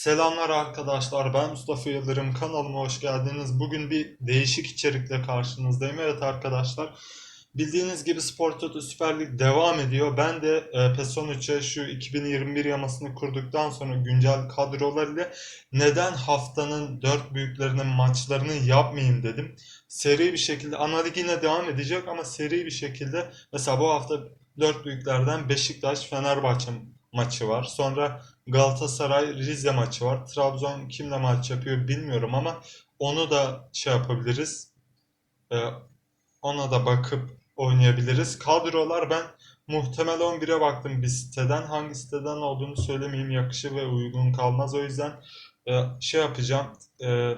Selamlar arkadaşlar ben Mustafa Yıldırım kanalıma hoş geldiniz. Bugün bir değişik içerikle karşınızdayım. Evet arkadaşlar bildiğiniz gibi Spor Toto Süper Lig devam ediyor. Ben de e, PES 13'e şu 2021 yamasını kurduktan sonra güncel kadrolar ile neden haftanın dört büyüklerinin maçlarını yapmayayım dedim. Seri bir şekilde ana lig yine devam edecek ama seri bir şekilde mesela bu hafta dört büyüklerden Beşiktaş Fenerbahçe maçı var. Sonra Galatasaray Rize maçı var. Trabzon kimle maç yapıyor bilmiyorum ama onu da şey yapabiliriz. Ee, ona da bakıp oynayabiliriz. Kadrolar ben muhtemel 11'e baktım bir siteden. Hangi siteden olduğunu söylemeyeyim yakışır ve uygun kalmaz. O yüzden e, şey yapacağım. E,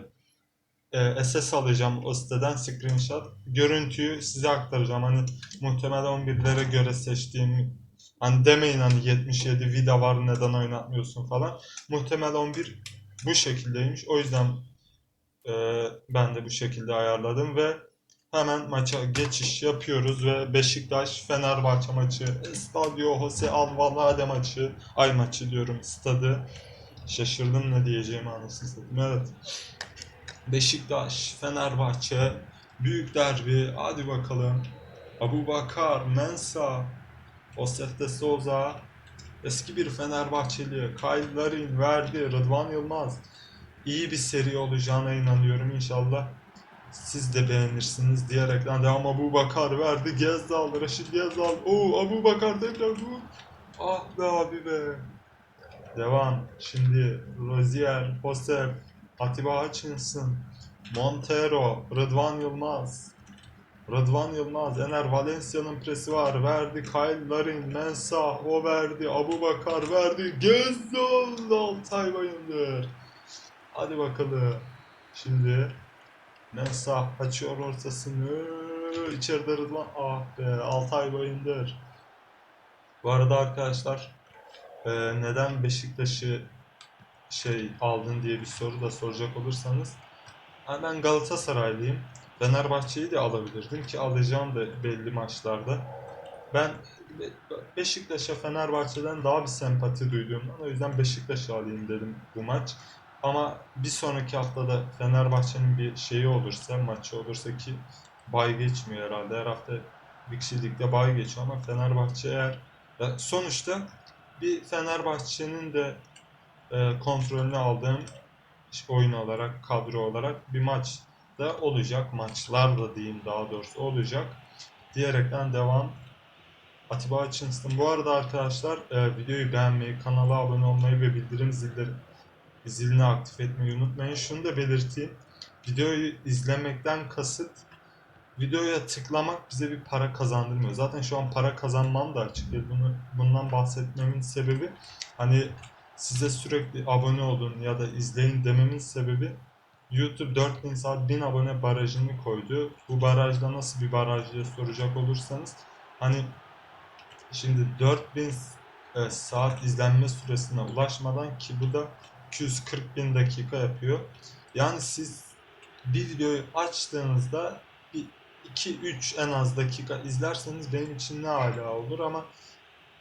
e, SS alacağım o siteden screenshot. Görüntüyü size aktaracağım. Hani muhtemel 11'lere göre seçtiğim Hani demeyin hani 77 vida var neden oynatmıyorsun falan. Muhtemel 11 bu şekildeymiş. O yüzden e, ben de bu şekilde ayarladım ve hemen maça geçiş yapıyoruz ve Beşiktaş Fenerbahçe maçı, Stadio Jose Alvalade maçı, ay maçı diyorum stadı. Şaşırdım ne diyeceğimi anasını satayım. Evet. Beşiktaş, Fenerbahçe, büyük derbi. Hadi bakalım. Abu Bakar, Mensa, Josef de Souza, eski bir Fenerbahçeli, Kyle Larin verdi, Rıdvan Yılmaz. İyi bir seri olacağına inanıyorum inşallah. Siz de beğenirsiniz diyerekten devam Abu Bakar verdi. Gezdal, Raşit Gezdal. Oo Abu Bakar tekrar bu. Ah be abi be. Devam. Şimdi Rozier, Josef, Atiba Hutchinson, Montero, Rıdvan Yılmaz. Rıdvan Yılmaz, Ener Valencia'nın presi var. Verdi Kyle Larin, Mensah, o verdi. Abu Bakar verdi. Gezdal, Altay Bayındır. Hadi bakalım. Şimdi Mensah açıyor ortasını. İçeride Rıdvan. Ah be, Altay Bayındır. Bu arada arkadaşlar e, neden Beşiktaş'ı şey aldın diye bir soru da soracak olursanız ben Galatasaraylıyım. Fenerbahçe'yi de alabilirdim ki alacağım da belli maçlarda. Ben Be- Beşiktaş'a Fenerbahçe'den daha bir sempati duyduğumdan o yüzden Beşiktaş'ı alayım dedim bu maç. Ama bir sonraki haftada Fenerbahçe'nin bir şeyi olursa, maçı olursa ki bay geçmiyor herhalde. Her hafta bir kişilikte bay geçiyor ama Fenerbahçe eğer sonuçta bir Fenerbahçe'nin de e, kontrolünü aldığım oyun olarak, kadro olarak bir maç da olacak. Maçlar da diyeyim daha doğrusu olacak. Diyerekten devam. Atiba Hutchinson. Bu arada arkadaşlar e, videoyu beğenmeyi, kanala abone olmayı ve bildirim zilleri, zilini aktif etmeyi unutmayın. Şunu da belirteyim. Videoyu izlemekten kasıt videoya tıklamak bize bir para kazandırmıyor. Zaten şu an para kazanmam da açık. Bunu, bundan bahsetmemin sebebi hani size sürekli abone olun ya da izleyin dememin sebebi YouTube 4000 saat 1000 abone barajını koydu. Bu barajda nasıl bir baraj diye soracak olursanız hani şimdi 4000 e, saat izlenme süresine ulaşmadan ki bu da 240 bin dakika yapıyor. Yani siz bir videoyu açtığınızda bir 2-3 en az dakika izlerseniz benim için ne hala olur ama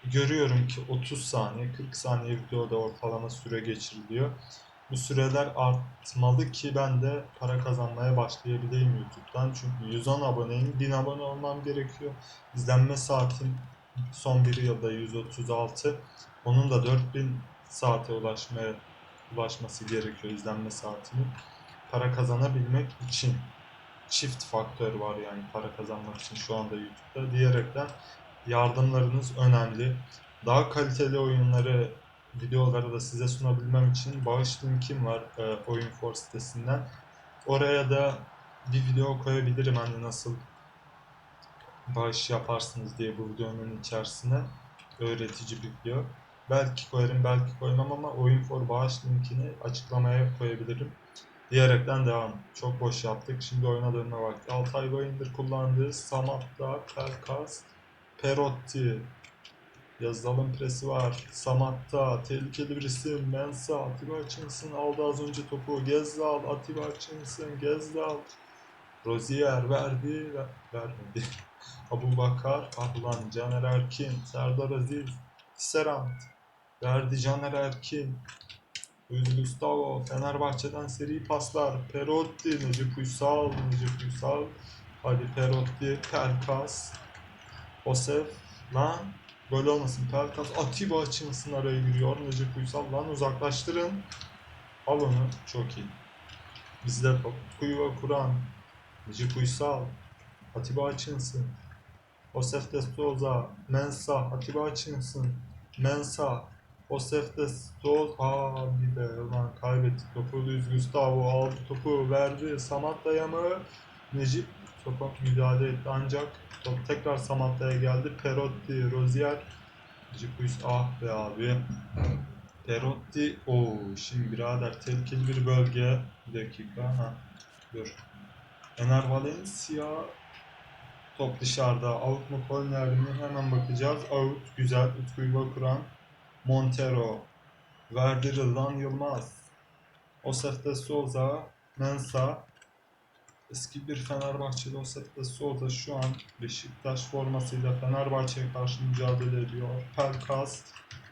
görüyorum ki 30 saniye 40 saniye videoda ortalama süre geçiriliyor. Bu süreler artmalı ki ben de para kazanmaya başlayabileyim YouTube'dan. Çünkü 110 aboneyim, 1000 abone olmam gerekiyor. İzlenme saatim son bir yılda 136. Onun da 4000 saate ulaşmaya ulaşması gerekiyor izlenme saatinin. Para kazanabilmek için çift faktör var yani para kazanmak için şu anda YouTube'da diyerekten yardımlarınız önemli. Daha kaliteli oyunları videoları da size sunabilmem için bağış linkim var e, Oyun4 sitesinden. Oraya da bir video koyabilirim hani nasıl bağış yaparsınız diye bu videonun içerisine öğretici bir video. Belki koyarım belki koymam ama Oyun4 bağış linkini açıklamaya koyabilirim. Diyerekten devam. Çok boş yaptık. Şimdi oyuna dönme vakti. Altay Bayındır kullandığı Samatta, Pelkas, Perotti, Yazalım presi var. Samatta, tehlikeli bir isim. Mensa, Atiba Hutchinson aldı az önce topu. Gezdal, Atiba Hutchinson, Gezdal. Rozier verdi, ver, vermedi. Abu Bakar, Ahlan, Caner Erkin, Serdar Aziz, Serant. Verdi Caner Erkin. Gustavo, Fenerbahçe'den seri paslar. Perotti, Necip Uysal, Necip Uysal. Hadi Perotti, Pelkas. Osef, lan gol olmasın. Pelkas, Atiba Hutchinson araya giriyor. Necip Uysal, lan uzaklaştırın. Al onu, çok iyi. Bizde top. Kuyuva Kur'an, Necip Uysal, Atiba Hutchinson. Osef de Souza, Mensah, Atiba Hutchinson, Mensah, Osef de Souza, aa bir de ulan kaybettik topu, Luis Gustavo aldı topu, verdi, Samatta'ya mı? Necip topa müdahale etti ancak top tekrar Samatta'ya geldi, Perotti, Rozier, Necip Uysal, ah be abi. Perotti, o şimdi birader tehlikeli bir bölge, bir dakika, ha dur. Ener Valencia Top dışarıda. Out mu korner mi? Hemen bakacağız. Out. Güzel. Utku'yu Bakuran. Montero. Verdi Rıdvan Yılmaz. Osef de Souza. Mensa. Eski bir Fenerbahçeli de Souza şu an Beşiktaş formasıyla Fenerbahçe'ye karşı mücadele ediyor. Pelkas.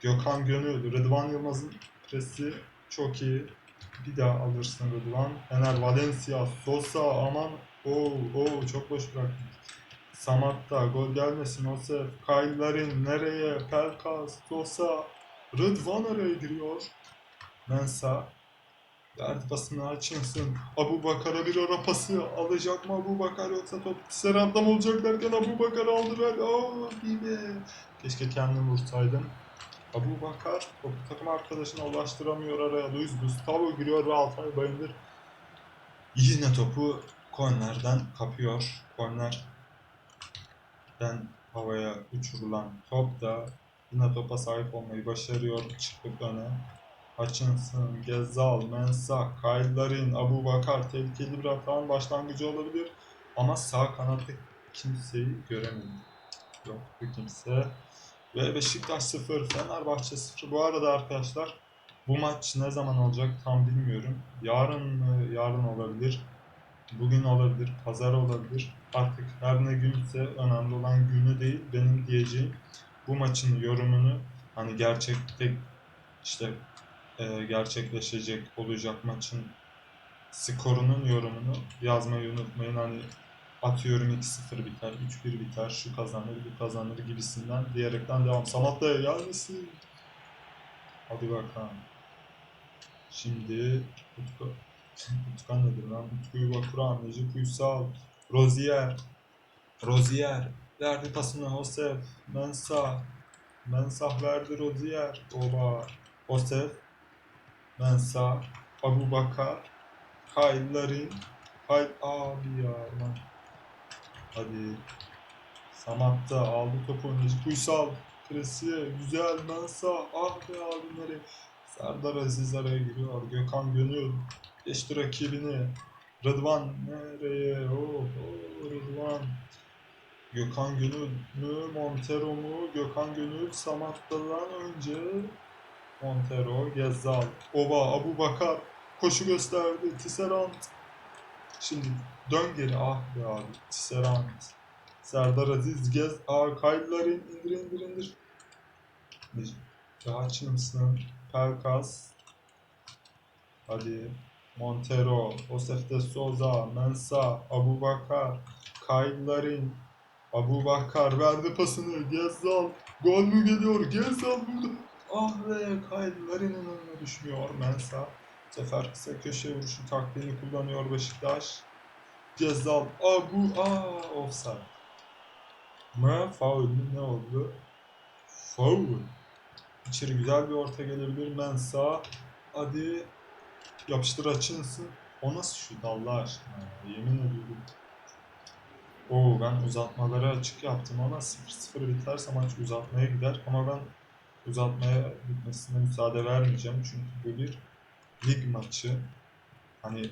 Gökhan Gönül. Rıdvan Yılmaz'ın presi çok iyi. Bir daha alırsın Rıdvan. Fener Valencia. Sosa aman. Oo, oo çok boş bıraktın. Samatta gol gelmesin. Kyle Larin nereye? Pelkas, Sosa. Rıdvan araya giriyor. Mensa. Verdi pasını Hutchinson. Abu Bakar'a bir ara pası. Alacak mı Abu Bakar yoksa top Serhat'ta mı olacak derken Abu Bakar aldı ver. Aa bir de. Keşke kendim vursaydım. Abu Bakar topu takım arkadaşına ulaştıramıyor araya. Luis Gustavo giriyor ve Altay Bayındır. Yine topu kornerden kapıyor. Korner den havaya uçurulan top da yine topa sahip olmayı başarıyor çıkıp öne. Hutchinson, Gezal, Mensah, Kyle Larin, Abu Bakar tehlikeli bir hatanın başlangıcı olabilir. Ama sağ kanatta kimseyi göremedim. Yok bir kimse. Ve Beşiktaş 0, Fenerbahçe 0. Bu arada arkadaşlar bu maç ne zaman olacak tam bilmiyorum. Yarın mı? Yarın olabilir. Bugün olabilir, pazar olabilir. Artık her ne günse önemli olan günü değil. Benim diyeceğim bu maçın yorumunu hani gerçekte işte e, gerçekleşecek olacak maçın skorunun yorumunu yazmayı unutmayın. Hani atıyorum 2-0 biter, 3-1 biter, şu kazanır, bu kazanır gibisinden diyerekten devam. Samatta'ya gelmesin. Hadi bakalım. Şimdi Utku, Utkan nedir lan? Utku'yu Bakuran, Necip Uysal, Rozier, Rozier, verdi pasını Osef, Mensah, Mensah verdi Rozier, Oba, Osef, Mensah, Abu Bakar, Larin, Kyle abi ya lan. Hadi. Samatta aldı topu Uysal, Presiye, güzel Mensah, ah be abi nereye? Serdar Aziz araya giriyor, Gökhan Gönül, geçti rakibini, Rıdvan nereye? Oh, oh Rıdvan. Gökhan Gönül mü? Montero mu? Gökhan Gönül Samatta'dan önce Montero, Gezzal, Oba, Abu Bakar koşu gösterdi. Tisserand. Şimdi dön geri. Ah be abi. Tisserand. Serdar Aziz, Gez, Aa, Kaydıların indir indir indir. Hutchinson, Pelkas. Hadi. Montero, Josef de Souza, Mensa, Abu Bakar, Kyle Larin, Abu Bakar verdi pasını, Gezzal, gol mü geliyor, Gezzal burada, ah be Kyle Larin'in önüne düşmüyor Mensa, bu kısa köşe vuruşu taktiğini kullanıyor Beşiktaş, Gezzal, Abu, aa offside, mı, faul mü, ne oldu, faul, İçeri güzel bir orta gelebilir Mensa, hadi, Yapıştır açınsın. O nasıl şut Allah aşkına ya. Yemin ediyorum. Oo ben uzatmaları açık yaptım ama 0-0 biterse maç uzatmaya gider. Ama ben uzatmaya gitmesine müsaade vermeyeceğim. Çünkü bu bir lig maçı. Hani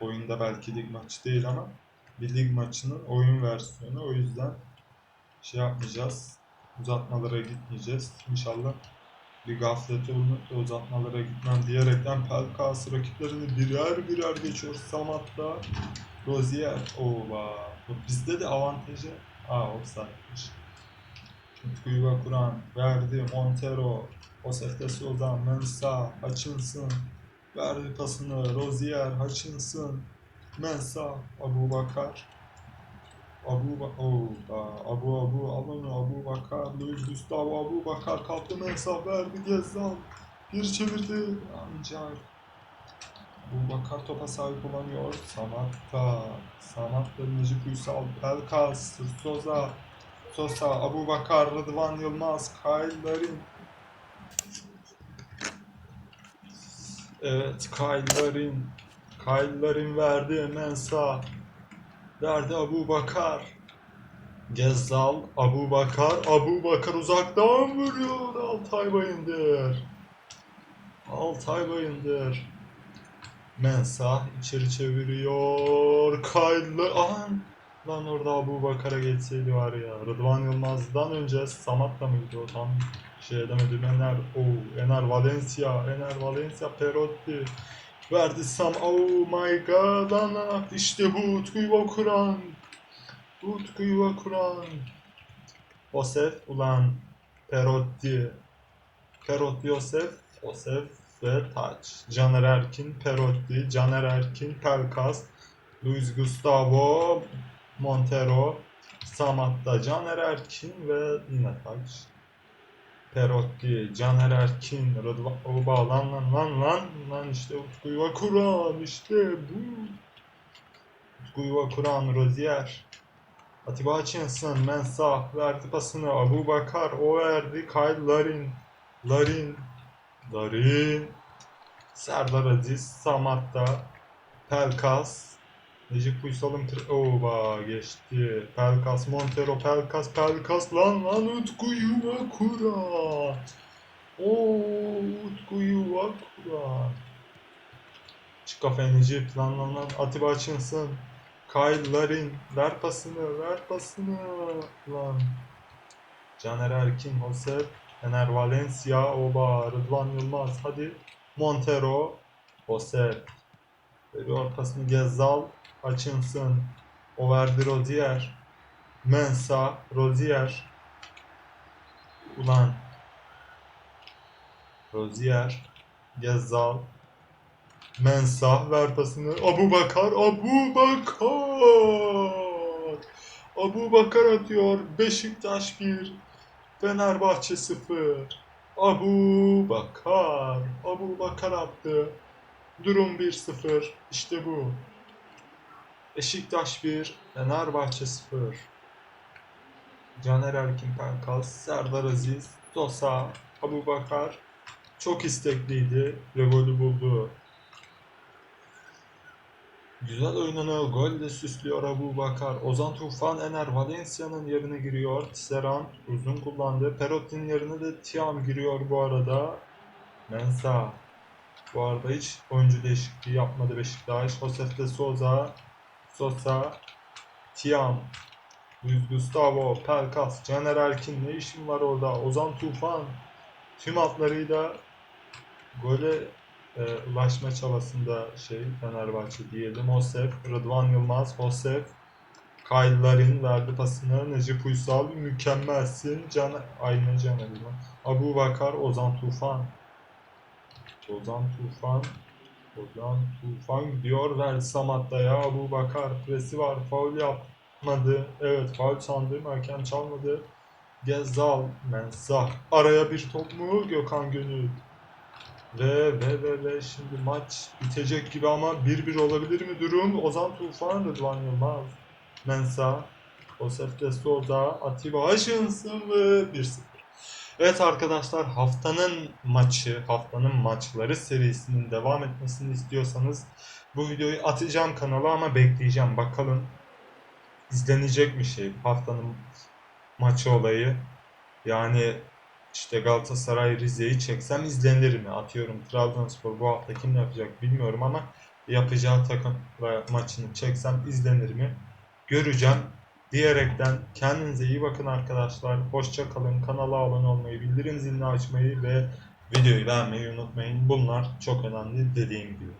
oyunda belki lig maçı değil ama bir lig maçının oyun versiyonu. O yüzden şey yapmayacağız. Uzatmalara gitmeyeceğiz. İnşallah bir gaflet olup uzatmalara gitmem diyerekten Pelkas rakiplerini birer birer geçiyor. Samat'ta Rozier. Ova. Bizde de avantajı. Aa offside'miş. Utku'yu Bakuran verdi. Montero. Josef de Souza. Mensah. Hutchinson. Verdi pasını. Rozier, Hutchinson, Mensah, Abu Bakar. Abu ba oh, Abu Abu al onu Abu Bakar, Luis Gustavo Abu Bakar kaptı Mensah verdi Gezzal. Bir çevirdi ancak Abu Bakar topa sahip olamıyor. Samatta, Samatta, Necip Uysal, Pelkas, Soza, Sosa, Abu Bakar, Rıdvan Yılmaz, Kyle Larin. Evet, Kyle Larin. Kyle Larin verdi Mensah. Verdi Abu Bakar. Gezzal, Abu Bakar, Abu Bakar uzaktan vuruyor. Altay Bayındır. Altay Bayındır. Mensah içeri çeviriyor. Kaylı. Aman. Lan orada Abu Bakar'a geçseydi var ya. Rıdvan Yılmaz'dan önce Samat'la mıydı o tam şey edemedim. Ener, oh, Ener Valencia, Ener Valencia, Perotti. Verdi Sam, oh my god ana. İşte bu Utku Yuvakuran. Utku Yuvakuran. Osef ulan Perotti. Perotti Yosef, Osef ve Taç. Caner Erkin, Perotti, Caner Erkin, Pelkas, Luis Gustavo, Montero, Samat'ta Caner Erkin ve Taç. Perotti, Caner Erkin, Rıdvan Oba lan lan lan lan lan işte Utku Yuva Kur'an işte bu. Utku Kur'an, Rozier. Atiba Hutchinson, Mensah verdi pasını, Abu Bakar o verdi, Kyle Larin, Larin, Larin, Serdar Aziz, Samat'ta, Pelkas, Necip Uysal'ın tri- Oba geçti. Pelkas, Montero, Pelkas, Pelkas lan lan Utku Yuva Kura. Oo Utku Yuva Kura. Çıkafe Necip lan lan lan Atiba Hutchinson. Kyle Larin ver pasını ver pasını lan. Caner Erkin, Josep, Ener Valencia, Oba, Rıdvan Yılmaz hadi. Montero, Josep. Veriyor pasını Gezzal, Hutchinson. O verdi Rozier. Mensa, Rozier. Ulan. Rozier. Gezzal. Mensah ver pasını. Abu Bakar, Abu Bakar. Abu Bakar atıyor. Beşiktaş 1. Fenerbahçe 0. Abu Bakar. Abu Bakar attı. Durum 1-0. İşte bu. Beşiktaş 1, Fenerbahçe 0. Caner Erkin Pelkas, Serdar Aziz, Sosa, Abu Bakar çok istekliydi ve golü buldu. Güzel oyununu golle süslüyor Abu Bakar. Ozan Tufan Ener Valencia'nın yerine giriyor. Tisserand uzun kullandı. Perotti'nin yerine de Tiam giriyor bu arada. Mensah. Bu arada hiç oyuncu değişikliği yapmadı Beşiktaş. Josef de Souza, Sosa, Tiam, Luis Gustavo, Pelkas, Caner Erkin ne işin var orada? Ozan Tufan tüm hatlarıyla gole e, ulaşma çabasında şey Fenerbahçe diyelim. Josef, Rıdvan Yılmaz, Josef, Kyle Larin verdi pasını. Necip Uysal mükemmelsin. Can Ay ne Caner? Abu Bakar, Ozan Tufan. Ozan Tufan Ozan Tufan gidiyor verdi Samatta'ya Abu Bakar presi var faul yapmadı. Evet faul sandım hakem çalmadı. Gezzal Mensah araya bir top mu Gökhan Gönül? Ve ve ve ve şimdi maç bitecek gibi ama 1-1 olabilir mi durum? Ozan Tufan Rıdvan Yılmaz. Mensah Josef de Souza Atiba Hutchinson ve 1-0 Evet arkadaşlar haftanın maçı, haftanın maçları serisinin devam etmesini istiyorsanız bu videoyu atacağım kanala ama bekleyeceğim. Bakalım izlenecek mi şey haftanın maçı olayı. Yani işte Galatasaray Rize'yi çeksem izlenir mi? Atıyorum Trabzonspor bu hafta kim yapacak bilmiyorum ama yapacağı takımla maçını çeksem izlenir mi? Göreceğim diyerekten kendinize iyi bakın arkadaşlar. Hoşça kalın. Kanala abone olmayı, bildirim zilini açmayı ve videoyu beğenmeyi unutmayın. Bunlar çok önemli dediğim gibi.